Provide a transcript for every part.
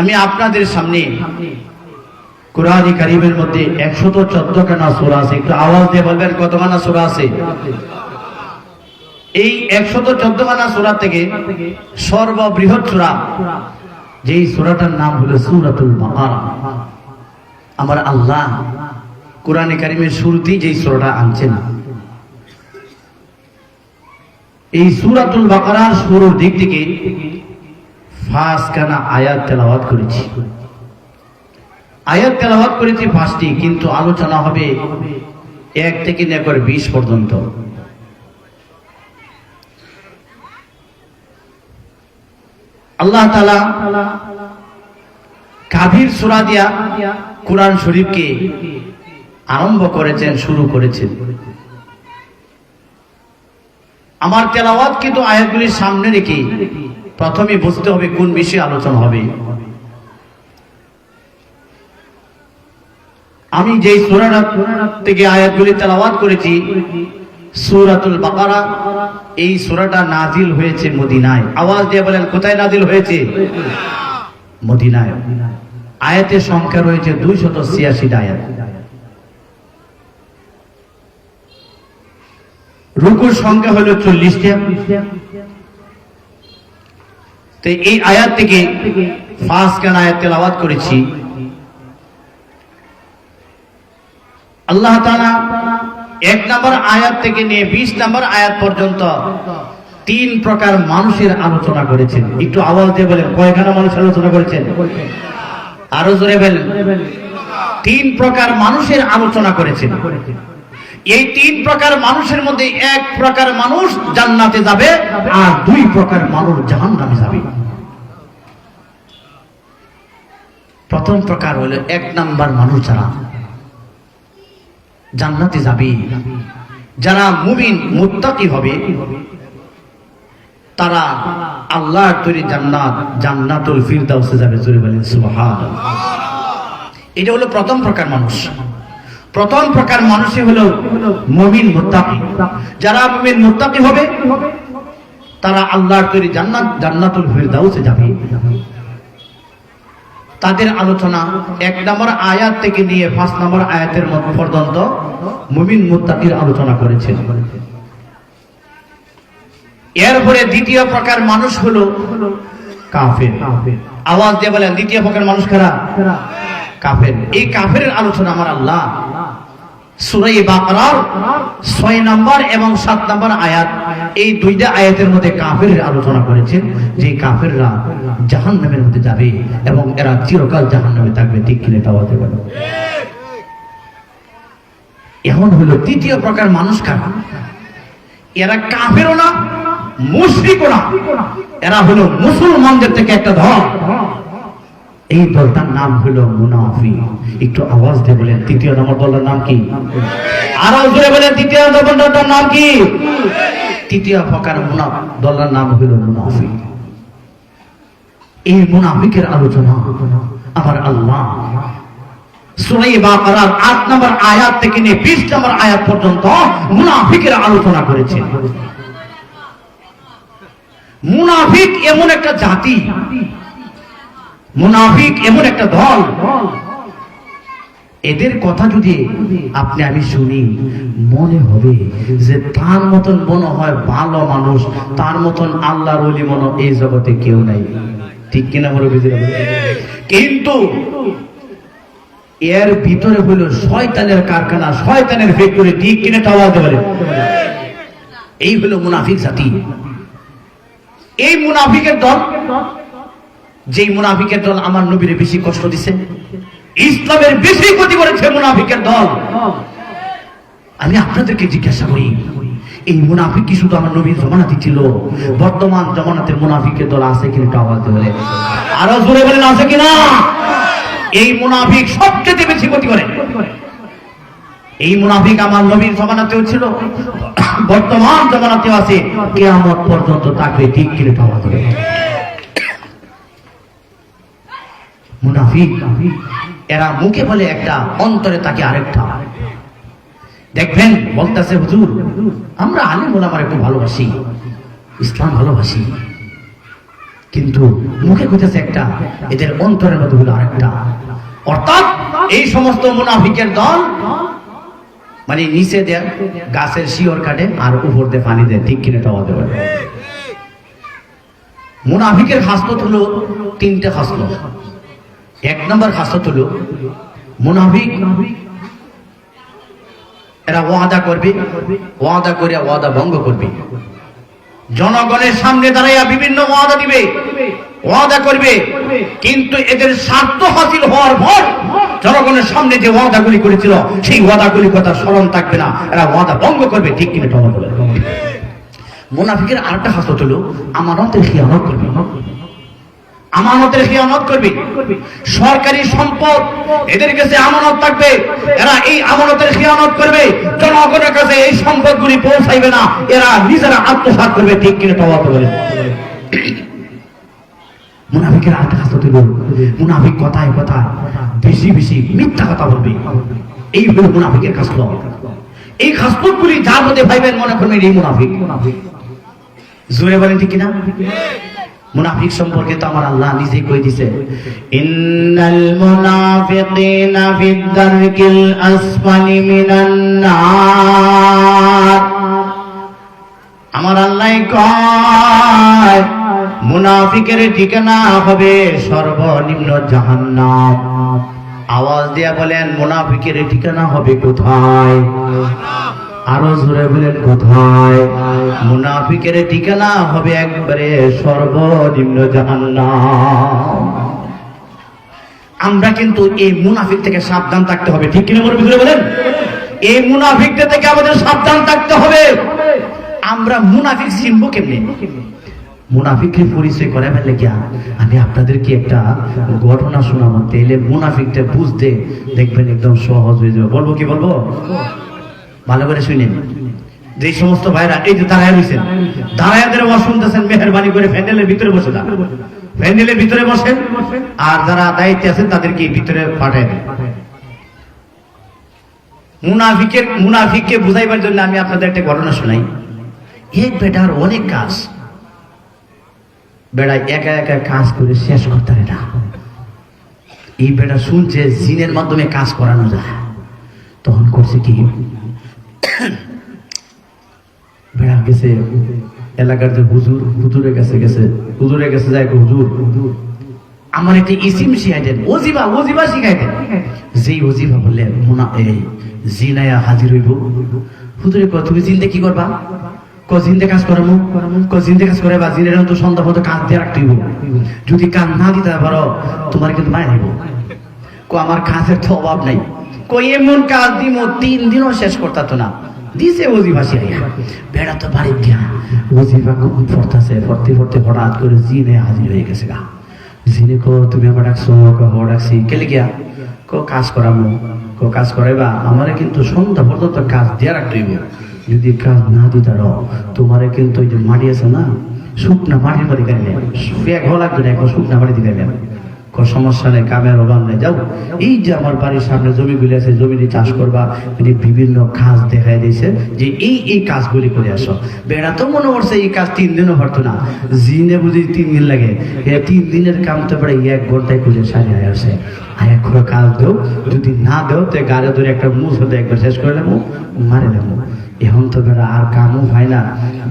আমি আপনাদের সামনে কোরআন কারিমের মধ্যে একশত চোদ্দ খানা সোরা আছে? একটু আওয়াজ দিয়ে বলবেন কত খানা সোরা আছে? এই একশত চোদ্দ খানা সোরা থেকে সর্ববৃহৎ সোরা, যেই সোরাটার নাম হলো সুরাতুল বাকারা। আমার আল্লাহ কোরআনে কারিমের শুরুতেই যেই সোরাটা আনছেন। এই সুরাতুল বাকারার শুরুর দিক থেকে ফাঁস আয়াত তেলাওয়াত করেছি? আয়াত তেলাওয়াত করেছি পাঁচটি কিন্তু আলোচনা হবে এক থেকে করে বিশ পর্যন্ত। আল্লাহ তালা কাভির সুরা দিয়া কোরআন শরীফকে আরম্ভ করেছেন, শুরু করেছেন। আমার তেলাওয়াত কিন্তু আয়াতগুলির সামনে রেখে প্রথমে বুঝতে হবে কোন বিষয়ে আলোচনা হবে। আমি যেই সুরাটা থেকে আয়াতগুলি তেলাওয়াত করেছি, সুরাতুল বাকারা, এই সুরাটা নাজিল হয়েছে মদিনায়। আওয়াজ দিয়ে বলেন, কোথায় নাজিল হয়েছে? মদিনায়। আয়াতের সংখ্যা রয়েছে দুইশত ছিয়াশিটা আয়াত। রুকুর সংখ্যা হলো চল্লিশটা। তো এই আয়াত থেকে ফার্স্ট গান আয়াত তেলাওয়াত করেছি। আল্লাহ তাআলা এক নম্বর আয়াত থেকে নিয়ে বিশ নম্বর আয়াত পর্যন্ত তিন প্রকার মানুষের আলোচনা করেছেন। একটু আওয়াজ দিয়ে বলেন, কয়খানা মানুষ আলোচনা করেছেন? আরও জোরে বলেন। তিন প্রকার মানুষের আলোচনা করেছেন। এই তিন প্রকার মানুষের মধ্যে এক প্রকার মানুষ জান্নাতে যাবে আর দুই প্রকার মানুষ জাহান্নামে যাবে। প্রথম প্রকার হলো এক নাম্বার মানুষ যারা জান্নাতে যাবে, যারা মুমিন, মুত্তাকি হবে, তারা আল্লাহর তৈরি জান্নাত, জান্নাতুল ফিরদাউসে যাবে, জোরে বলেন সুবহানাল্লাহ। এটা হলো প্রথম প্রকার মানুষ। প্রথম প্রকার মানুষই হলো মুমিন মুত্তাকি। যারা মুমিন মুত্তাকি হবে তারা আল্লাহর তৈরি জান্নাত জান্নাতুল ফিরদাউসে যাবে। তাদের আলোচনা এক নম্বর আয়াত থেকে নিয়ে পাঁচ নম্বর আয়াতের পর্যন্ত মুমিন মুত্তাকির আলোচনা করেছেন। এরপরে দ্বিতীয় প্রকার মানুষ হলো কাফের। আওয়াজ দিয়ে বলেন দ্বিতীয় প্রকার মানুষ কারা? কাফের। এই কাফের আলোচনা আমার আল্লাহ। সুরাই বাকরার ছয় নম্বর এবং সাত নম্বর আয়াত। এই দুইটা আয়াতের মধ্যে কাফের আলোচনা করেছেন যে কাফেররা জাহান নামের মধ্যে যাবে এবং এরা চিরকাল জাহান নামে থাকবে, ঠিক কিনে দাওয়াতে বলে এখন হলো তৃতীয় প্রকার মানুষ কারা? এরা কাফেরও না, মুশরিকও না। এরা হলো মুসলমানদের থেকে একটা ধর এই দলটার নাম হলো মুনাফি একটু আওয়াজ দিয়ে বলেন তৃতীয় নম্বর দলের নাম কি? আরও বলেন তৃতীয় নম্বর দলটার নাম কি? তৃতীয় প্রকার মুনা দলের নাম হলো মুনাফি এই মুনাফিকের আলোচনা আমার আল্লাহ সুরাই আট নম্বর আয়াত থেকে নিয়ে বিশ নম্বর আয়াত পর্যন্ত মুনাফিকের আলোচনা করেছেন। মুনাফিক এমন একটা জাতি মুনাফিক এমন একটা দল। এদের কথা যদি আপনি আমি শুনি, মনে হবে যে তার মতন মনে হয় ভালো মানুষ, তার মতন আল্লাহর ওলি মনে এই জগতে কেউ নাই। ঠিক কিনা বুঝে কিন্তু এর ভিতরে হইল শয়তানের কারখানা, শয়তানের ফ্যাক্টরি ঠিক কিনে টাওয়াতে পারে? এই হলো মুনাফিক জাতি। এই মুনাফিকের দল যেই মুনাফিকের দল আমার নবীরে বেশি কষ্ট দিছে, ইসলামের বেশি ক্ষতি করেছে মুনাফিকের দল। আমি আপনাদেরকে জিজ্ঞাসা করি, এই মুনাফিক কি শুধু আমার নবীর জমানাতে ছিল? বর্তমান জমানাতে মুনাফিকের দল আছে কিনা একটু আওয়াজ বলে আরও জোরে বলেন, আছে কিনা? এই মুনাফিক সবচেয়ে বেশি ক্ষতি করে। এই মুনাফিক আমার নবীর জমানাতেও ছিল, বর্তমান জমানাতেও আছে, কেয়ামত পর্যন্ত তাকে ঠিক কিনে পাওয়া যাবে মুনাফিক। এরা মুখে বলে একটা, অন্তরে তাকে আরেকটা। দেখবেন, বলতেছে, হুজুর, আমরা আলিম ওলামার একটু ভালোবাসি, ইসলাম ভালোবাসি। কিন্তু মুখে কইতেছে একটা, এদের অন্তরের মধ্যে হলো আরেকটা। অর্থাৎ এই সমস্ত মুনাফিকের দল মানে নিচে দেয় গাছের শিওর কাটে, আর উপর দিয়ে পানি দেয়। ঠিক কিনে টাওয়া দেবে মুনাফিকের হাসলত হলো তিনটে হাসলত এক নম্বর হাসলত হলো, মুনাফিক এরা ওয়াদা করবে, ওয়াদা করে ওয়াদা ভঙ্গ করবে। জনগণের সামনে দাঁড়াইয়া বিভিন্ন ওয়াদা দিবে, ওয়াদা করবে, কিন্তু এদের স্বার্থ হাসিল হওয়ার পর জনগণের সামনে যে ওয়াদাগুলি করেছিল, সেই ওয়াদাগুলি কথা স্মরণ থাকবে না। এরা ওয়াদা ভঙ্গ করবে, ঠিক কিনা টমা মুনাফিকের আরেকটা হাসত হলো আমানতের খিয়ানত করবে। আমানতের খিয়ানত করবে। সরকারি সম্পদ এদের কাছে আমানত থাকবে। এরা এই আমানতের খিয়ানত করবে। জনগণের কাছে এই সম্পদগুলি পৌঁছাইবে না। এরা নিজেরা আত্মসাৎ করবে। ঠিক কিনে টবাতে বলে মুনাফিকের হাসত হলো মুনাফিক কথায় কথায়, বেশি বেশি মিথ্যা কথা বলবে। এই হলো মুনাফিকের খাসল এই খাসলতগুলি যার মধ্যে ভাইবেন মনে করবেন এই মুনাফিক। জোরে বলেন ঠিক কিনা? মুনাফিক সম্পর্কে তো আমার আল্লাহ নিজেই কই দিছে। ইন্নাল মুনাফিকিনা ফিদ দারকিল আসফালি মিনান নার। আমার আল্লাহ কয়, মুনাফিকের ঠিকানা হবে সর্বনিম্ন জাহান্নাম। আওয়াজ দিয়া বলেন, মুনাফিকের ঠিকানা হবে কোথায়? আরও জোরে বলেন কোথায়? মুনাফিকের ঠিকানা হবে একবারে সর্বনিম্ন জাহান্নাম। আমরা কিন্তু এই মুনাফিক থেকে সাবধান থাকতে হবে। ঠিক কিনা বলে ভিতরে বলেন? এই মুনাফিকদের থেকে আমাদের সাবধান থাকতে হবে। আমরা মুনাফিক চিনবো কেমনে? মুনাফিকের পরিচয় করে ফেলে গিয়া আমি আপনাদেরকে একটা ঘটনা শোনাবো। তাইলে মুনাফিকটা বুঝতে দেখবেন একদম সহজ হয়ে যাবে। বলব কি বলব? ভালো করে শুনেন যে সমস্ত ভাইরা, এই যে দাঁড়ায় রয়েছেন, দাঁড়ায়াদের ওয়াজ শুনতেছেন, মেহরবানি করে প্যান্ডেলের ভিতরে বসে যান। প্যান্ডেলের ভিতরে বসেন, আর যারা দায়িত্বে আছেন, তাদেরকে ভিতরে পাঠায় দেন। মুনাফিকের মুনাফিককে বুঝাইবার জন্য আমি আপনাদের একটা ঘটনা শোনাই। এক বেটার অনেক কাজ। বেড়া একা একা কাজ করে শেষ করতে পারে না। এই বেটা শুনছে, জিনের মাধ্যমে কাজ করানো যায়। তখন করছে কি? বেড়া গেছে। এলাকার যে হুজুর হুজুরের কাছে গেছে। হুজুরের কাছে যায় হুজুর, আমার একটা ইসিম শিখাই দেন, ওজিবা ওজিবা শিখাই দেন। যেই ওজিবা মোনা এই জিনায়া হাজির হইব। হুজুরে কয়, তুমি জিনতে কি করবা? ক জিনতে কাজ করামু। ক জিনতে কাজ করে বা জিনের তো সন্ধ্যা পর্যন্ত কাজ দিয়ে রাখতে যদি কাজ না দিতে পারো, তোমার কিন্তু মায় নিব কো আমার কাজের তো অভাব নাই। কই এমন কাজ দিমো, তিন দিনও শেষ করতা তো না। দিছে ওজিফা সিরিয়া বেড়া তো বাড়ি গিয়া ওজিফা খুব পড়তাছে পড়তে পড়তে হঠাৎ করে জিনে হাজির হয়ে গেছে গা। জিনে কো, তুমি আমার ডাকছো? কো হ ডাকছি। কেলে গিয়া? কো, কাজ করামো। কো, কাজ করাইবা? আমারে কিন্তু সন্ধ্যা পর্যন্ত কাজ দিয়ে রাখতে হইব। যদি কাজ না দিতে রো তোমারে কিন্তু ওই যে মাটি আছে না, শুকনা মাটির গাড়ি নেই ব্যাগ হওয়া লাগবে না শুকনা মাটি দিকে সমস্যা নেই, কামের অভাব নেই। যাও, এই যে আমার বাড়ির সামনে জমিগুলি আছে জমিটি চাষ করবা তিনি বিভিন্ন কাজ দেখাই দিয়েছে যে এই এই কাজগুলি করে আসো। বেড়া তো মনে করছে এই কাজ তিন দিনও পারতো না। জিনে বুঝি তিন দিন লাগে। তিন দিনের কাম তো পরে এক ঘন্টায় করে সারিয়ে আসে। আর এক কাজ দেও, যদি না দেও, তো গাড়ি ধরে একটা মুখ হতে একবার শেষ করে নেব, মারে নেব। এখন তো বেড়া আর কামও হয় না।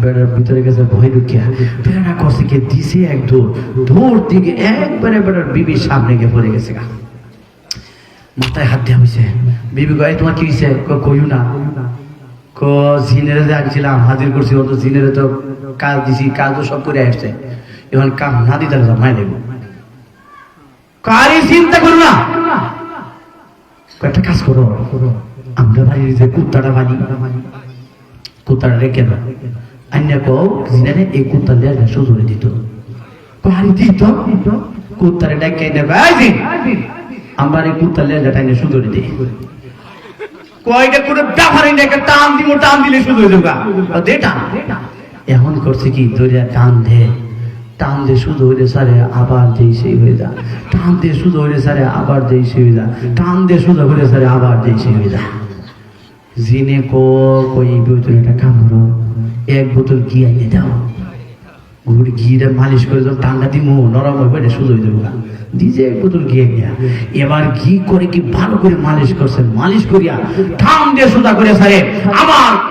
বেড়ার ভিতরে গেছে ভয় ঢুকিয়া বেড়া করছে কে? দিছে এক দৌড় দিকে একবারে বেড়ার বিবির সামনে গিয়ে পড়ে গেছে গা। মাথায় হাত দেওয়া হয়েছে বিবি কয় তোমার কি হয়েছে কইও না। ক আনছিলাম, হাজির করছি ও তো কাজ দিছি কাজ তো সব করে আসছে। এখন কাম না দিতে জমাই দেব। কারি চিন্তা করো না। একটা কাজ করো। আমরা বাড়ির যে কুত্তাটা বানি কুত্তাটা রেখে দাও আন্যা কও, জিনারে এই কুত্তার লেজা সুজুরে দিত। পাহাড়ি দিত। কুত্তারে ডাকে নেবে আমার এই কুত্তার লেজা টাইনে সুজুরে দিই কয়টা করে ব্যাপারে ডেকে টান দিব, টান দিলে হয়ে যাবে দে টান। এখন করছে কি দরিয়া টান দে। টান দে শুধু হইলে সারে আবার যেই সেই হয়ে যা। টান দে শুধু হইলে সারে আবার যেই সেই হয়ে যা। টান দে শুধু হইলে সারে আবার যেই সেই হয়ে যা। জিনে কই বোতল একটা কামড়ো, এক বোতল ঘি আইনে দাও। গুড়ি ঘিটা মালিশ করে যখন ঠান্ডা দিমু নরম হয়ে এটা সুযোগ দেবো দিছে বোতল ঘি নিয়া এবার ঘি করে কি ভালো করে মালিশ করছে মালিশ করিয়া ঠাম দিয়ে সুদা করে সারে আবার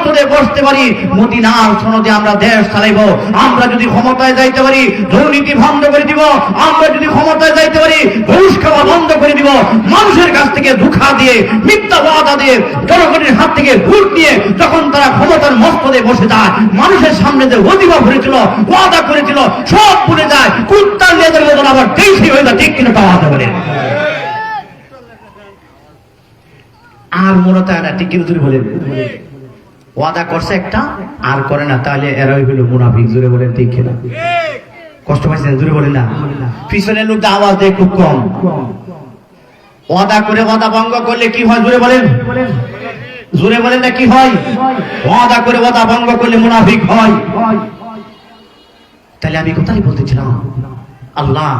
মস্তদে বসতে পারি, মদিনার সনদে আমরা দেশ চালাইব। আমরা যদি ক্ষমতায় যাইতে পারি, দুর্নীতি বন্ধ করে দিব। আমরা যদি ক্ষমতায় যাইতে পারি, ঘুষ খাওয়া বন্ধ করে দিব। মানুষের কাছ থেকে ধোঁকা দিয়ে, মিথ্যা ওয়াদা দিয়ে, জনগণের হাত থেকে ভোট নিয়ে যখন তারা ক্ষমতার মস্তদে বসে যায়, মানুষের সামনে যে অতিবা করেছিল ওয়াদা করেছিল, সব ভুলে যায় কুত্তার লেজের মতন আবার দেশি হয়ে যায়, ঠিক কিনা তা ওয়াদা বলে আর মনে হয় না, ঠিক কিনা তুমি বলেন ওয়াদা করছে একটা, আর করে না, তাহলে এরাই হলো মুনাফিক জুড়ে বলেন ঠিক কিনা? কষ্ট পাইছেন জুড়ে বলেন না? পিছনের লোক আওয়াজ দেয় খুব কম। ওয়াদা করে ওয়াদা ভঙ্গ করলে কি হয় জুড়ে বলেন? জুড়ে বলেন না, কি হয়? ওয়াদা করে ওয়াদা ভঙ্গ করলে মুনাফিক হয়। তাহলে আমি কোথায় বলতেছিলাম আল্লাহ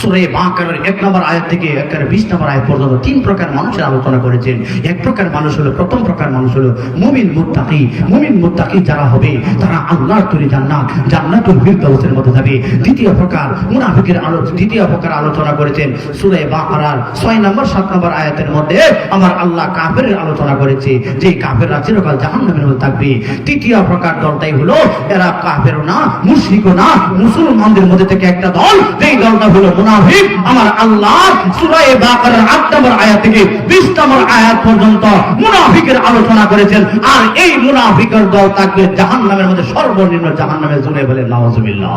সুরে বাঁকারের এক নম্বর আয়াত থেকে একের বিশ নম্বর আয়াত পর্যন্ত তিন প্রকার মানুষের আলোচনা করেছেন। এক প্রকার মানুষ হলো, প্রথম প্রকার মানুষ হলো মুমিন মুত্তাকি। মুমিন মুত্তাকি যারা হবে, তারা আল্লাহর তৈরি জান্নাত, জান্নাতুল ফিরদাউসের মধ্যে যাবে। দ্বিতীয় প্রকার মুনাফিকের আলো, দ্বিতীয় প্রকার আলোচনা করেছেন সুরে বাঁকারার ছয় নম্বর, সাত নম্বর আয়াতের মধ্যে আমার আল্লাহ কাফেরের আলোচনা করেছে, যে কাফেররা চিরকাল জাহান্নামের মধ্যে থাকবে। তৃতীয় প্রকার দলটাই হলো, এরা কাফেরও না, মুশরিকও না, মুসলমানদের মধ্যে থেকে একটা দল এই দলটা হলো মুনাফিক, আমার আল্লাহ সূরা বাকারার 8 নম্বর আয়াত থেকে 20 নম্বর আয়াত পর্যন্ত মুনাফিকের আলোচনা করেছেন। আর এই মুনাফিকের দল থাকবে জাহান্নামের মধ্যে সর্বনিম্ন জাহান্নামে জুড়ে বলে নাউজুবিল্লাহ।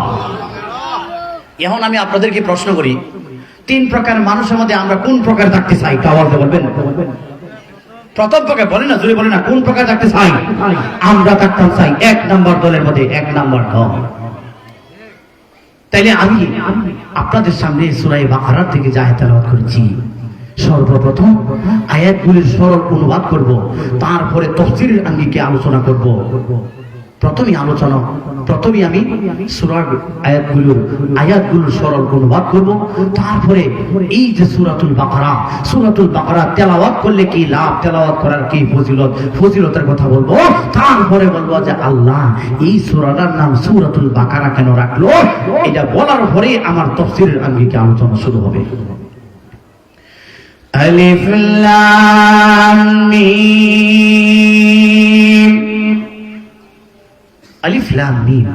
এখন আমি আপনাদেরকে প্রশ্ন করি, তিন প্রকার মানুষের মধ্যে আমরা কোন প্রকার থাকতে চাই? তা বলতে বলবেন? প্রথম প্রকার বলে না জুড়ে বলে না, কোন প্রকার থাকতে চাই? আমরা থাকতাম চাই এক নম্বর দলের মধ্যে এক নম্বর দল। তাইলে আমি আপনাদের সামনে সুরাই বা আড়ার থেকে জাহেদ তেলাওয়াত করছি, সর্বপ্রথম আয়াতগুলির সরল অনুবাদ করব, তারপরে তফসিরের আঙ্গিকে আলোচনা করব। প্রথমে আলোচনা প্রথমে আমি সুরার আয়াতগুলোর আয়াতগুলোর সরল অনুবাদ করব। তারপরে এই যে সুরাতুল বাকারা সুরাতুল বাকারা তেলাওয়াত করলে কি লাভ? তেলাওয়াত করার কি ফজিলত? ফজিলতের কথা বলব। তারপরে বলব যে আল্লাহ, এই সুরাটার নাম সুরাতুল বাকারা কেন রাখল? এটা বলার পরে আমার তফসিরের আঙ্গিকে আলোচনা শুরু হবে। আলিফ লাম মিম। আলিফ লাম মিম।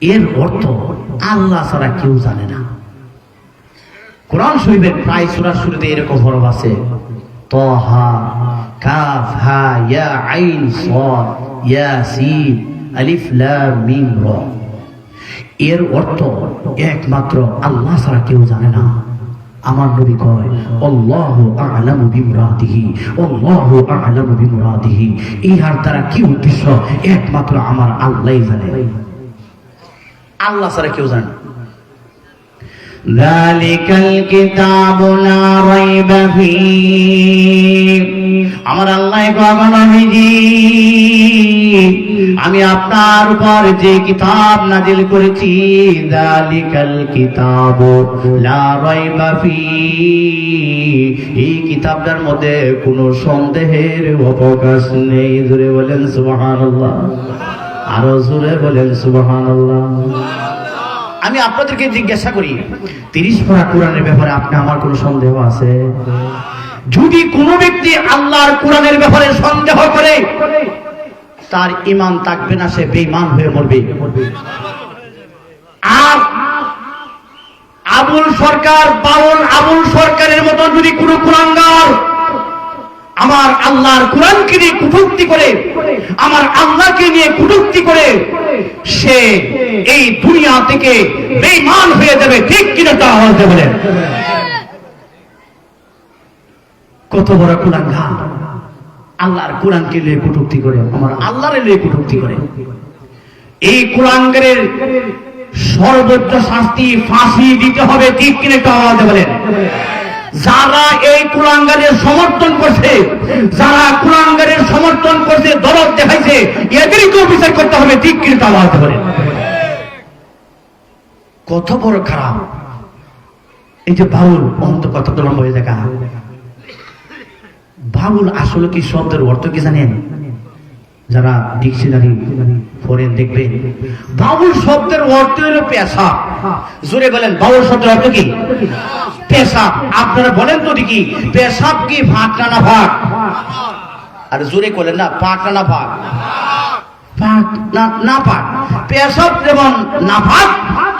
এর অর্থ আল্লাহ ছাড়া কেউ জানে না। কোরআন শরীফের প্রায় সূরার শুরুতে এরকম হরফ আছে, তহা, কাফ, হা, ইয়া, আইন, সাদ, ইয়াসিন, আলিফ লাম মিম, র। এর অর্থ একমাত্র আল্লাহ ছাড়া কেউ জানে না। আমার নবী কয়, আল্লাহু আ'লামু বিমুরাদিহি, আল্লাহু আ'লামু বিমুরাদিহি। ইহার দ্বারা কি উদ্দেশ্য? একমাত্র আমার আল্লাহই জানে। আল্লাহ ছাড়া কেউ জানে না। আমার আল্লাহ আমি আপনার উপর যে কিতাব নাজিল করেছি দালিকাল কিতাব এই কিতাবটার মধ্যে কোনো সন্দেহের অবকাশ নেই। জুড়ে বলেন সুবহানাল্লাহ। আরও জোরে বলেন সুবহানাল্লাহ। আমি আপনাদেরকে জিজ্ঞাসা করি, তিরিশ পারা কোরআনের ব্যাপারে আপনি আমার কোনো সন্দেহ আছে? যদি কোনো ব্যক্তি আল্লাহর কোরআনের ব্যাপারে সন্দেহ করে, তার ইমান থাকবে না, সে বেঈমান হয়ে মরবে। আর আবুল সরকার, বাউল আবুল সরকারের মতো যদি কোনো কুরাঙ্গার আমার আল্লাহর কোরআনকে নিয়ে কুটুক্তি করে, আমার আল্লাহকে নিয়ে কুটুক্তি করে, সে এই দুনিয়া থেকে বেঈমান হয়ে যাবে। ঠিক কিনা তা হতে বলে কত বড় কুলাঙ্গা আল্লাহর কোরআনকে নিয়ে কুটুক্তি করে, আমার আল্লাহর নিয়ে কুটুক্তি করে। এই কুলাঙ্গারের সর্বোচ্চ শাস্তি ফাঁসি দিতে হবে, ঠিক কিনে আওয়াজে বলেন। যারা এই কুলাঙ্গারের সমর্থন করছে, যারা কুলাঙ্গারের সমর্থন করছে, দরদ দেখাইছে, এদেরকেও বিচার করতে হবে, ঠিক কিনে আওয়াজে বলেন। কত বড় খারাপ। এই যে বাউল, অন্ত কত লম্বা হয়ে দেখা। বাউল আসলে কি শব্দের অর্থ কি জানেন? যারা ডিকশনারি পড়েন দেখবেন। বাউল শব্দের অর্থ হলো পেশাব জোরে বলেন, বাউল শব্দের অর্থ কি? পেশাব আপনারা বলেন তো দেখি, পেশাব কি ভাত না ভাত? আর জোরে করলেন না পাক না না পাক পাক না না পাক পেশাব যেমন না পাক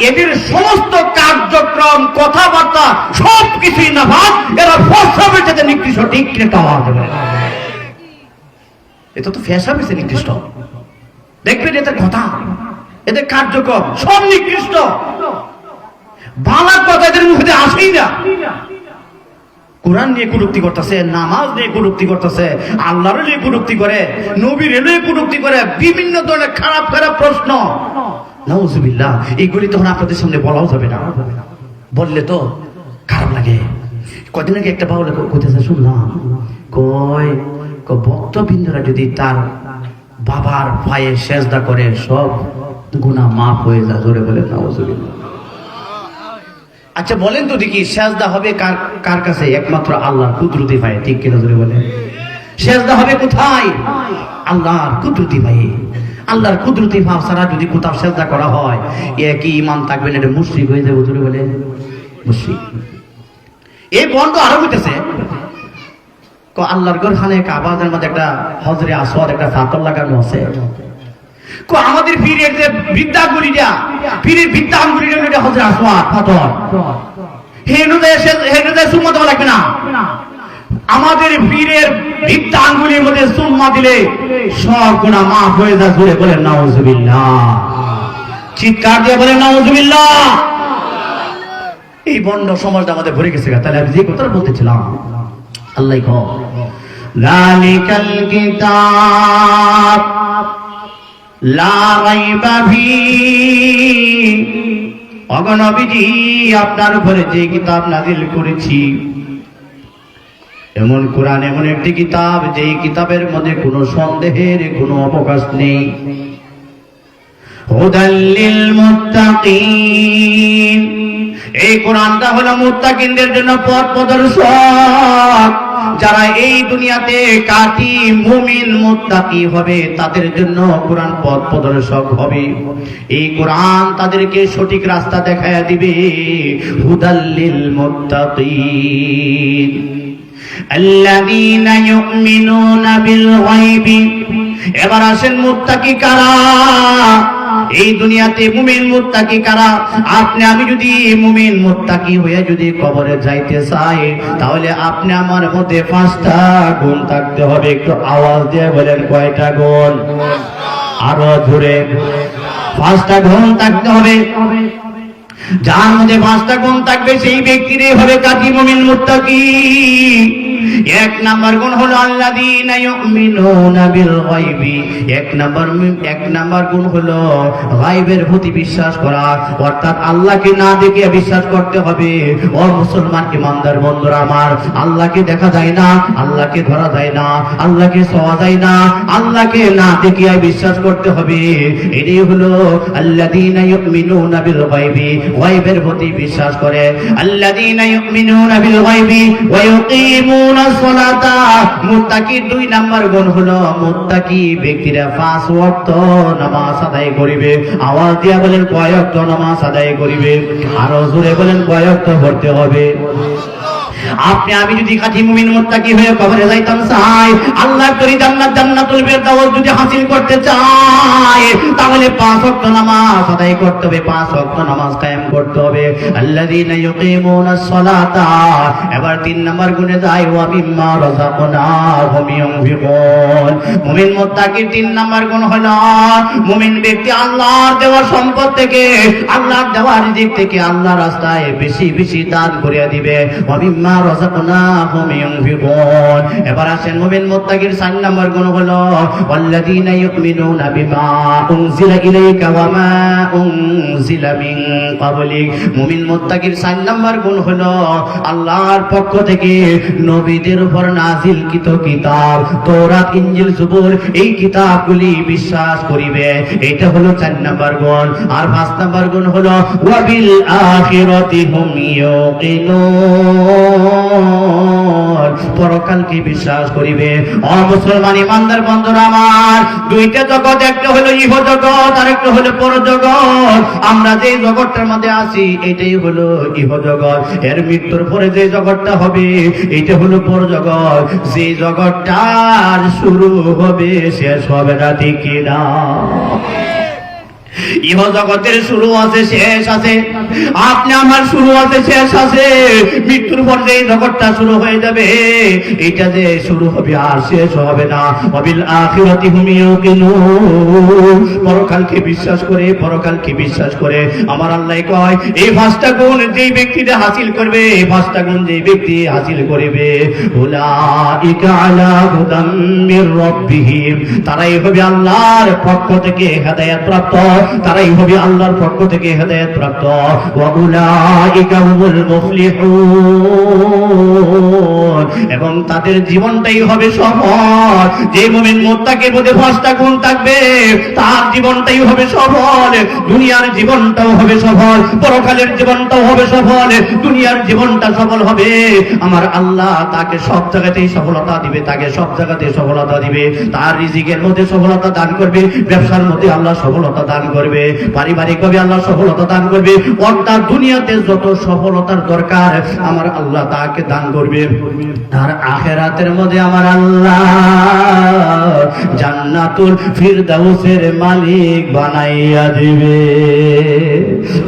এদের সমস্ত কার্যক্রম, কথাবার্তা সব কিছুই না পাক এরা ফসবের যাতে নিকৃষ্ট, ঠিক কিনে পাওয়া যাবে এটা তো ফ্যাশন হয়েছে নিকৃষ্ট। দেখবেন এদের কথা, এদের কার্যক্রম, সব নিকৃষ্ট। বালার কথা এদের মুখে আসেই না। কোরআন নিয়ে কুরুক্তি করতেছে, নামাজ নিয়ে কুরুক্তি করতেছে আল্লাহর নিয়ে কুরুক্তি করে, নবীর নিয়ে কুরুক্তি করে, বিভিন্ন ধরনের খারাপ খারাপ প্রশ্ন। নাউজুবিল্লাহ এইগুলি তখন আপনাদের সামনে বলাও যাবে না। বললে তো খারাপ লাগে। কদিন আগে একটা বাউলে কোথায় শুনলাম। কয় ভক্তবৃন্দরা যদি তার বাবার পায়ে সেজদা করে, সব গুনাহ মাফ হয়ে যায়, জোরে বলে নাউজুবিল্লাহ। আচ্ছা বলেন তো দেখি, সেজদা হবে কার কার কাছে? একমাত্র আল্লাহর কুদরতি ভাই, ঠিক কিনা ধরে বলে সেজদা হবে কোথায়? আল্লাহর কুদরতি ভাই। আল্লাহর কুদরতি ভাব ছাড়া যদি কোথাও সেজদা করা হয়, এ কি ইমান থাকবে না? এটা মুশরিক হয়ে যাবে, ধরে বলে মুশরিক। এই বন্ধ আরও হইতেছে। আল্লাহর ঘর খানে কাবাদের মধ্যে একটা হজরে আসওয়াদ একটা ফাতর লাগানো আছে। আমাদের পীরের যে বিদ্যাগুলিটা, পীরের বিদ্যাঙ্গুলিটা এটা হজরে আসওয়াদ ফাতর লাগবে না। আমাদের পীরের বিদ্যা মধ্যে সুম্মা দিলে সব গুণা মাফ হয়ে যায় জুড়ে বলেন, নাউজুবিল্লাহ। চিৎকার দিয়ে বলেন, নাউজুবিল্লাহ। এই বন্ড সমাজটা আমাদের ভরে গেছে তাহলে আমি যে কথাটা বলতেছিলাম আল্লাহ কহ লালিকাল কিতাব আপনার উপরে যে কিতাব নাজিল করেছি, এমন কোরআন, এমন একটি কিতাব, যেই কিতাবের মধ্যে কোনো সন্দেহের, কোনো অবকাশ নেই। এই কোরআনটা হলো মুত্তাকিনদের জন্য পথ প্রদর্শক। যারা এই দুনিয়াতে কাটি মুমিন মুত্তাকি হবে তাদের জন্য কোরআন পথ প্রদর্শক হবে এই কোরআন তাদেরকে সঠিক রাস্তা দেখায় দিবে হুদাল্লিল মুত্তাকিন الذين يؤمنون بالغيب এবার আসেন মুত্তাকি কারা এই দুনিয়াতে মুমিন মুত্তাকি কারা? আপনি, আমি যদি মুমিন মুত্তাকি হয়ে যদি কবরে যাইতে চাই, তাহলে আপনি আমার মধ্যে পাঁচটা গুণ থাকতে হবে। একটু আওয়াজ দিয়ে বলেন, কয়টা গুণ? আরও ধরে পাঁচটা গুণ থাকতে হবে। যার মধ্যে পাঁচটা গুণ থাকবে, সেই ব্যক্তির হবে কাকি মুমিন মুত্তাকি। এক নাম্বার গুণ হলো ইউমিনুনা এক নাম্বার এক নাম্বার গুণ হলো গায়বের প্রতি বিশ্বাস করা। অর্থাৎ আল্লাহকে না দেখে বিশ্বাস করতে হবে। ও মুসলমান ইমানদার বন্ধুরা আমার, আল্লাহকে দেখা যায় না, আল্লাহকে ধরা যায় না, আল্লাহকে ছোঁয়া যায় না, আল্লাহকে না দেখে বিশ্বাস করতে হবে। এটাই হলো আল্লাহ গায়বি। গায়বের প্রতি বিশ্বাস করে। আল্লাযীনা ইউমিনুনা বিল ওয়া মুত্তাকি দুই নাম্বার গুণ হলো মুত্তাকি ব্যক্তিরা পাঁচ ওয়াক্ত নামাজ আদায় করিবে। আওয়াজ দিয়া বলেন, কয় ওয়াক্ত নামাজ আদায় করিবে? আরও জোরে বলেন, কয় ওয়াক্ত পড়তে হবে? আপনি, আমি যদি কাজী মুমিন মুত্তাকি হয়ে কবরে যাইতাম চাই আল্লাহ তরি জান্নাত, জান্নাতুল ফেরদাউস যদি হাসিল করতে চাই তাহলে পাঁচ ওয়াক্ত নামাজ আদায় করতে হবে, পাঁচ ওয়াক্ত নামাজ কায়েম করতে হবে। আল্লাযীনা ইউকিমুনাস সালাতা, এবার তিন নাম্বার গুণে যায় ওয়া মিম্মা রাযাকনাহুম ইউনফিকুন মুমিন মুত্তাকির তিন নাম্বার গুণ হলো, মুমিন ব্যক্তি আল্লাহর দেওয়া সম্পদ থেকে, আল্লাহর দেওয়া রিজিক থেকে আল্লাহর রাস্তায় বেশি বেশি দান করিয়া দিবে। ওয়া মিম্মা এবার আসেন মুমিন মুত্তাকির গুণ হলো ইউমিনুনা বিমা উনজিলা ইলাইকা ওয়া মা উনজিলা মিন ক্বাবলিক। মুমিন মুত্তাকির গুণ হলো, আল্লাহর পক্ষ থেকে নবীদের উপর নাজিলকৃত কিতাব তৌরাত ইনজিল, জুবুর, এই কিতাবগুলি বিশ্বাস করিবে। এটা হলো চার নাম্বার গুণ। আর পাঁচ নাম্বার গুণ হলো, ওয়াবিল আখিরাতি হুম ইউকিনুন। পরকালকে বিশ্বাস করিবে। অ মুসলমান ইমানদার বন্ধুরা আমার, দুইটা জগৎ, একটা হলো ইহ জগৎ আর একটা হলো পর জগৎ। আমরা যে জগৎটার মধ্যে আছি, এটাই হলো ইহ জগৎ। এর মৃত্যুর পরে যে জগৎটা হবে, এটা হলো পর জগৎ। যে জগৎটার শুরু হবে, শেষ হবে না, ঠিক না ইহ জগতের শুরু আছে, শেষ আছে। আপনি আমার শুরু আছে, শেষ আছে। মৃত্যুর পর যে জগৎটা শুরু হয়ে যাবে এটা যে শুরু হবে আর শেষ হবে না। অবিল আখিরাতি হুম ইউকিনুন। পরকালকে বিশ্বাস করে, পরকালকে বিশ্বাস করে। আমার আল্লাহ কয়, এই পাঁচটা গুণ যেই ব্যক্তিটা হাসিল করবে, এই পাঁচটা গুণ যেই ব্যক্তি হাসিল করিবে। তারাই হবে আল্লাহর পক্ষ থেকে হেদায়েত প্রাপ্ত। তারাই হবে আল্লাহর পক্ষ থেকে হেদায়েত প্রাপ্ত। এবং তাদের জীবনটাই হবে সফল। যে মুমিন মুত্তাকির মধ্যে পাঁচটা গুণ থাকবে, তার জীবনটাই হবে সফল। দুনিয়ার জীবনটাও হবে সফল। পরকালের জীবনটাও হবে সফল। দুনিয়ার জীবনটা সফল হবে। আমার আল্লাহ তাকে সব জায়গাতেই সফলতা দিবে, তাকে সব জায়গাতে সফলতা দিবে। তার রিজিকের মধ্যে সফলতা দান করবে, ব্যবসার মধ্যে আল্লাহ সফলতা দান করবে, পারিবারিক ভাবে আল্লাহ সফলতা দান করবে অর্থাৎ দুনিয়াতে যত সফলতার দরকার, আমার আল্লাহ তাকে দান করবে। আর আখেরাতের মধ্যে আমার আল্লাহ জান্নাতুল ফিরদাউসের মালিক বানাইয়া দিবে।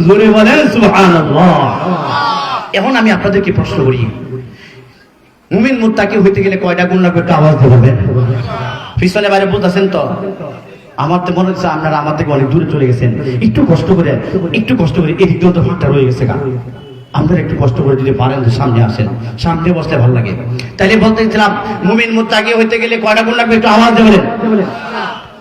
জোরে বলেন, সুবহানাল্লাহ। এখন আমি আপনাদেরকে প্রশ্ন করি, মুমিন মুত্তাকি হইতে গেলে কয়টা গুণ লাগবে একটু আওয়াজ দেবেন পিছনে বাইরে বলতেছেন তো? আমার তো মনে হচ্ছে আপনারা আমার থেকে অনেক দূরে চলে গেছেন। একটু কষ্ট করে, একটু কষ্ট করে, এদিক দিয়ে তো রয়ে গেছে গা। আপনারা একটু কষ্ট করে যদি পারেন সামনে আসেন। সামনে বসলে ভালো লাগে। তাইলে বলতে মুমিন মুত্তাকি হইতে গেলে কয়টা গুণ লাগবে একটু আওয়াজ দেবেন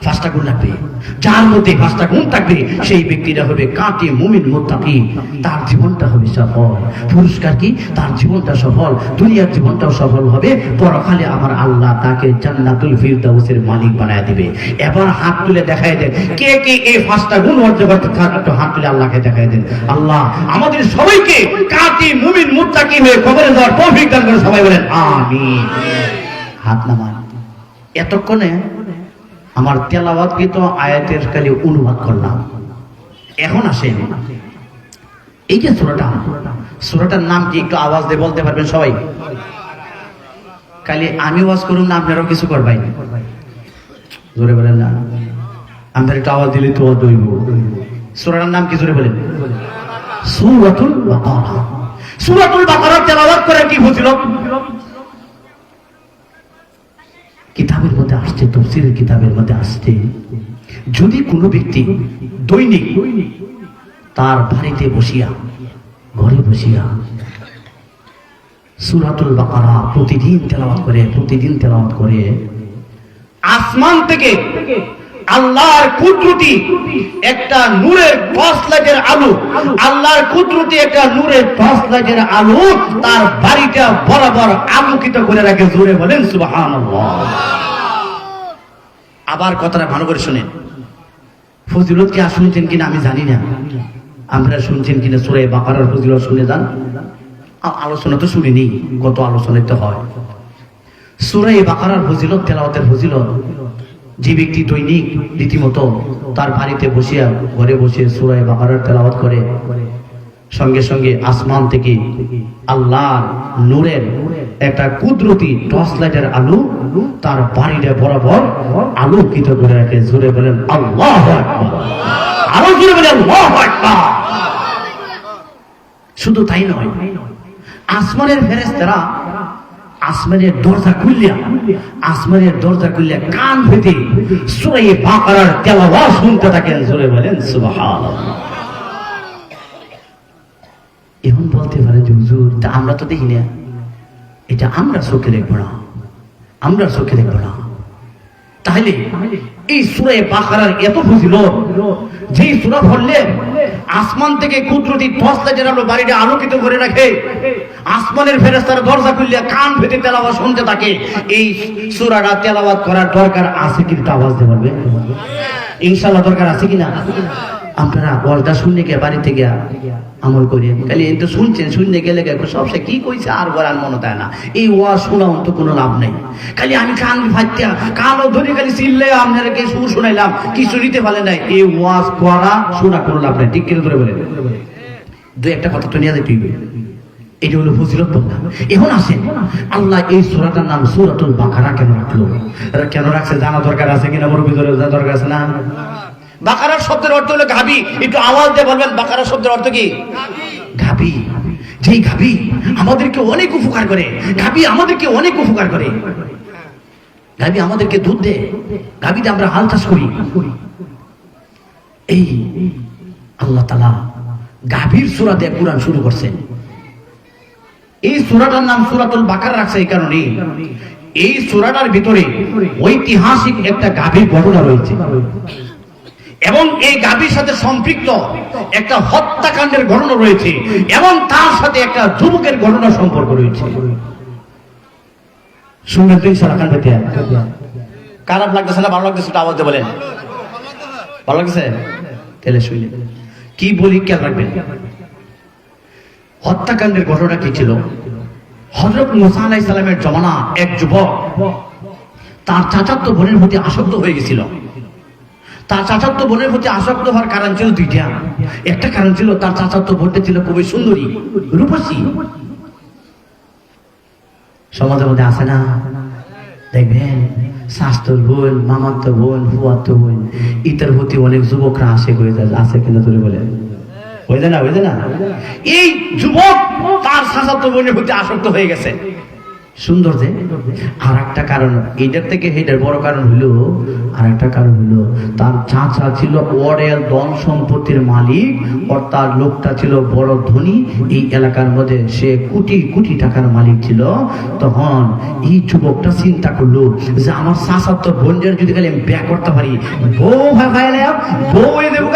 পাঁচটা গুণ লাগবে। যার মধ্যে পাঁচটা গুণ থাকবে, সেই হবে মুমিন, মুত্তাকি। তার জীবনটা হবে সফল। পুরস্কার কি? তার জীবনটা সফল। দুনিয়ার জীবনটাও সফল হবে। পরকালে আমার আল্লাহ তাকে জান্নাতুল ফিরদাউসের মালিক বানায় দিবে। এবার হাত তুলে দেখায় দেন। কে কে এই পাঁচটা গুণ অর্জন করতে একটু হাত তুলে আল্লাহকে দেখায় দেন। আল্লাহ, আমাদের সবাইকে কাঁটে মুমিন, মুত্তাকি হয়ে খবরে দেওয়ার তৌফিক দান করে সবাই বলেন, আমিন। হাত নামান। এতক্ষণে আমার তেলাওয়াতকৃত আয়াতের খালি অনুবাদ করলাম। এখন আসেন। এই যে সুরাটা, সুরাটার নাম কি একটু আওয়াজ দিয়ে বলতে পারবেন সবাই? খালি আমি ওয়াজ করুন না, আপনারাও কিছু করবাই জোরে বলেন না। আপনার একটু আওয়াজ দিলে তো দইব সুরাটার নাম কি জোরে বলেন? সুরাতুল বাকারা। সুরাতুল বাকারা তেলাওয়াত করে কি বুঝল কিতাবের আসছে, তফসিলের কিতাবের মধ্যে আসছে, যদি কোনো ব্যক্তি দৈনিক তার বাড়িতে বসিয়া, ঘরে বসিয়া সুরাতুল বাকারা প্রতিদিন তেলাওয়াত করে, প্রতিদিন তেলাওয়াত করে, আসমান থেকে আল্লাহর কুদরতি একটা নূরের টর্চ লাইটের আলো, আল্লাহর কুদরতি একটা নূরের টর্চ লাইটের আলো তার বাড়িটা বরাবর আলোকিত করে রাখে। জোরে বলেন, সুবহানাল্লাহ। আবার কথাটা ভালো করে শুনেন। ফজিলত কি আর শুনছেন কিনা আমি জানি না। আপনারা শুনছেন কিনা সুরে বাকারার ফজিলত শুনে যান। আলোচনা তো শুনিনি কত আলোচনায় তো হয়। সুরে বাকারার ফজিলত, তেলাওয়াতের ফজিলত, যে ব্যক্তি দৈনিক রীতিমতো তার বাড়িতে বসিয়া, ঘরে বসে সুরায় বাকারার তেলাওয়াত করে, সঙ্গে সঙ্গে আসমান থেকে আল্লাহর নূরের একটা কুদরতি টর্চ লাইটের আলো তার বাড়িটা বরাবর আলোকিত করে রাখে। জোরে বলেন, আল্লাহ আরও জোরে বলেন শুধু তাই নয়, আসমানের ফেরেস্তারা আসমানের দরজা খুললিয়া আসমানের দরজা খুললিয়া কান পেতে সুরাই বাকারার তেলাওয়াত শুনতে থাকেন। জোরে বলেন, সুবহানাল্লাহ। এখন বলতে পারে যে আমরা তো দেখি না। এটা আমরা চোখে দেখব না। আমরা চোখে দেখব না। তাহলে এই সুরে বাকারার এত ফজিল যে সুরা পড়লে আসমান থেকে কুদরতি টসলা যেন বাড়িটা আলোকিত করে রাখে, আসমানের ফেরেস্তার দরজা খুললে কান ফেটে তেলাওয়াত শুনতে থাকে। এই সুরাটা তেলাওয়াত করার দরকার আছে কিন্তু আওয়াজ দিয়ে বলবে ইনশাল্লাহ দরকার আছে কিনা আপনারা ওয়াজটা শুনে গিয়ে বাড়িতে গিয়া আমল করি। খালি এই তো শুনছেন শুনতে গেলে গেলে সব সে কি কইছে আর বলার মনে দেয় না। এই ওয়াজ শোনা তো কোনো লাভ নেই। খালি আমি কান ফাইতে কানও ধরে খালি চিল্লে আপনাদেরকে শুরু শুনাইলাম, কিছু নিতে পারে নাই। এই ওয়াজ করা, শোনা কোনো লাভ নেই। ঠিক কিনা ধরে বলে দু একটা কথা তো নিয়ে হইবে। এটা হলো ফজিলত বললাম এখন আসেন, আল্লাহ এই সূরাটার নাম সূরাতুল বাকারা কেন রাখল? কেন রাখছে? জানা দরকার আছে কিনা? বড় ভিতরে দরকার আছে না? বাকারার শব্দের অর্থ হলো গাভী একটু আওয়াজ দিয়ে বলবেন, বাকারার শব্দের অর্থ কি? গাভী যেই গাভী আমাদেরকে অনেক উপকার করে। গাভী আমাদেরকে অনেক উপকার করে। গাভী আমাদেরকে দুধ দেয়। গাভীতে আমরা হাল চাষ করি। এই আল্লাহ তালা গাভীর সুরা দিয়ে কোরআন শুরু করছেন। এই সুরাটার নাম সুরাতুল বাকার রাখছে এই কারণে এই সুরাটার ভিতরে ঐতিহাসিক একটা গাভীর ঘটনা রয়েছে। এবং এই গাভীর সাথে সম্পৃক্ত একটা হত্যাকাণ্ডের ঘটনা রয়েছে এবং তার সাথে একটা যুবকের ঘটনা সম্পর্ক রয়েছে। খারাপ লাগতেছে না? ভালো লাগতেছে আওয়াজ বলেন। ভালো লাগতেছে? তাহলে শুইলে। কি বলি, খেয়াল রাখবেন। হত্যাকাণ্ডের ঘটনা কি ছিল? হজরত মুসা আলাই সালামের জমানা এক যুবক তার চাচাত্ত বোনের প্রতি আসক্ত হয়ে গেছিল। তার চাচাত্ত বোনের প্রতি আসক্ত হওয়ার কারণ ছিল দুইটা। একটা কারণ ছিল তার চাচাত্ত বোনটা ছিল খুবই সুন্দরী, রূপসী। সমাজের মধ্যে আছে না? দেখবেন শাস্তর বোন মামাত্ম বোন ফুয়াত্ত বোন ইতার প্রতি অনেক যুবকরা আসে হয়ে যায় আছে কিনা বলে? যায় না যায় না? এই যুবক তার শাসাত্ত বোনের প্রতি আসক্ত হয়ে গেছে। সুন্দর যে? আর একটা কারণ এইটার থেকে এটার বড় কারণ হলো আর একটা কারণ হলো তার চাচা ছিল অরেল ধন সম্পত্তির মালিক আর তার লোকটা ছিল বড় ধনী। এই এলাকার মধ্যে সে কোটি কোটি টাকার মালিক ছিল। তখন এই যুবকটা চিন্তা করল যে আমার চাচার তো বোনদের যদি খালি আমি বিয়ে করতে পারি বউ ভাই বউ হয়ে দেবো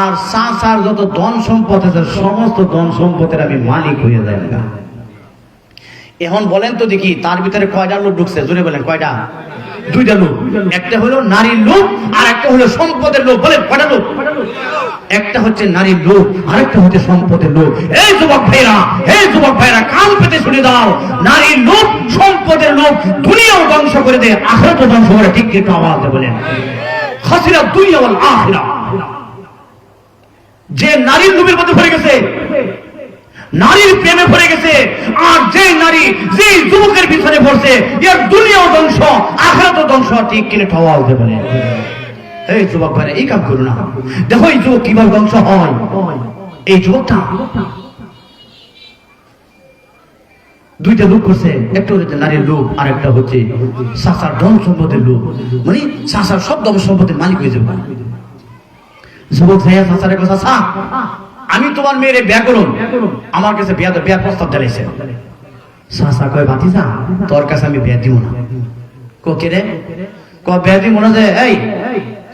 আর চাচার যত ধন সম্পদ আছে সমস্ত ধন সম্পদের আমি মালিক হয়ে যাই। এখন বলেন তো দেখি, তার ভিতরে কয়টা লোক ঢুকছে? জোরে বলেন, কয়টা? দুইটা লোক। একটা হলো নারীর লোক, আর একটা হলো সম্পদের লোক। বলেন, কয়টা লোক? একটা হচ্ছে নারীর লোক, আরেকটা হচ্ছে সম্পদের লোক। এই যুবক ভাইরা, এই যুবক ভাইরা, কান পেতে শুনে দাও। নারীর লোক, সম্পদের লোক, দুনিয়াও ধ্বংস করে দেয় আখেরাত ধ্বংস করে। ঠিক একটু আওয়াজ বলেন। খাসিরা দুনিয়া ওয়াল আখিরা। যে নারীর লোভের মধ্যে পড়ে গেছে নারীর প্রেমে পড়ে গেছে, আর যে নারী যে যুবকের পিছনে পড়ছে, এর দুনিয়াও ধ্বংস আখরাত ধ্বংস, ঠিক কিনে ঠাওয়া হতে পারে এই যুবক ভাইরা, এই কাম করো না। দেখো এই যুবক কীভাবে ধ্বংস হয়। এই যুবকটা দুইটা লোক করছে, একটা হচ্ছে নারীর লোক, আর একটা হচ্ছে সাসার ধন সম্পদের লোক। মানে সাসার সব ধন সম্পদের মালিক হয়ে যাবে। যুবক ভাইয়া, সাসারে কথা সা আমি তোমার মেয়েরে বিয়া করুন। আমার কাছে বিয়া বিয়ার প্রস্তাব জানাইছে। সাসা কয় ভাতিজা তোর কাছে আমি বিয়া দিব না। কো রে? ক বিয়া দিব না যে এই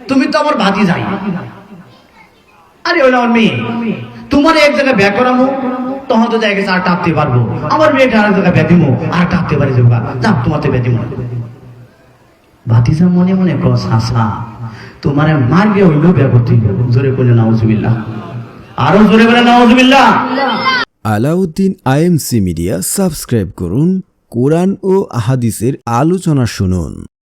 তুমি তো আমার ভাতি যাই আরে আমার মেয়ে। তোমার এক জায়গায় বিয়া করামো তখন তো জায়গায় আর টাপতে পারব। আমার মেয়েটা আরেক জায়গায় বিয়া দিব আর টাপতে পারি যাব যা তোমার তো বিয়া দিব ভাতিজা মনে মনে ক সাসা তোমার মার্গে হইল বিয়া করতে। জোরে করলে নাউজুবিল্লাহ। আরও জোরে বলে নাউজুবিল্লাহ আলাউদ্দিন আইএমসি মিডিয়া সাবস্ক্রাইব করুন কোরআন ও আহাদিসের আলোচনা শুনুন।